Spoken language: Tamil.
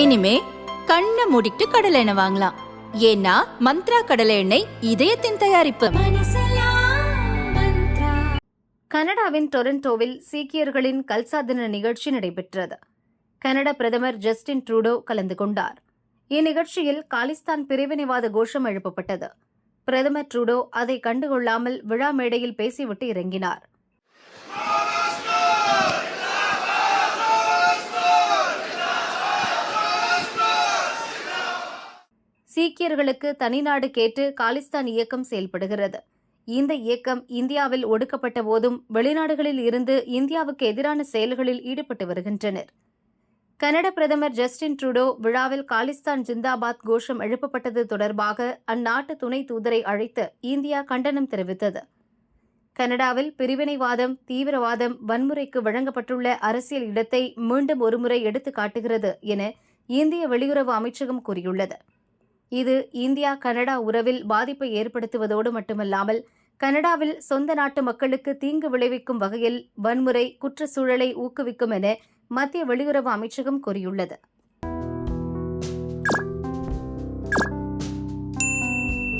இனிமே கண்ணை மூடிட்டு கடலை எண்ணெய் வாங்கலாம். ஏன்னா மந்த்ரா கடலை எண்ணெய் இதயத்தின் தயாரிப்பு. கனடாவின் டொரண்டோவில் சீக்கியர்களின் கல்சா தின நிகழ்ச்சி நடைபெற்றது. கனடா பிரதமர் ஜஸ்டின் ட்ரூடோ கலந்து கொண்டார். இந்நிகழ்ச்சியில் காலிஸ்தான் பிரிவினைவாத கோஷம் எழுப்பப்பட்டது. பிரதமர் ட்ரூடோ அதை கண்டுகொள்ளாமல் விழா மேடையில் பேசிவிட்டு இறங்கினார். சீக்கியர்களுக்கு தனிநாடு கேட்டு காலிஸ்தான் இயக்கம் செயல்படுகிறது. இந்த இயக்கம் இந்தியாவில் ஒடுக்கப்பட்ட போதும் வெளிநாடுகளில் இருந்து இந்தியாவுக்கு எதிரான செயல்களில் ஈடுபட்டு வருகின்றனர். கனட பிரதமர் ஜஸ்டின் ட்ரூடோ விழாவில் காலிஸ்தான் ஜிந்தாபாத் கோஷம் எழுப்பப்பட்டது தொடர்பாக அந்நாட்டு துணை தூதரை அழைத்து இந்தியா கண்டனம் தெரிவித்தது. கனடாவில் பிரிவினைவாதம் தீவிரவாதம் வன்முறைக்கு வழங்கப்பட்டுள்ள அரசியல் இடத்தை மீண்டும் ஒருமுறை எடுத்து காட்டுகிறது என இந்திய வெளியுறவு அமைச்சகம் கூறியுள்ளது. இது இந்தியா கனடா உறவில் பாதிப்பை ஏற்படுத்துவதோடு மட்டுமல்லாமல் கனடாவில் சொந்த நாட்டு மக்களுக்கு தீங்கு விளைவிக்கும் வகையில் வன்முறை குற்றச்சூழலை ஊக்குவிக்கும் என மத்திய வெளியுறவு அமைச்சகம் கூறியுள்ளது.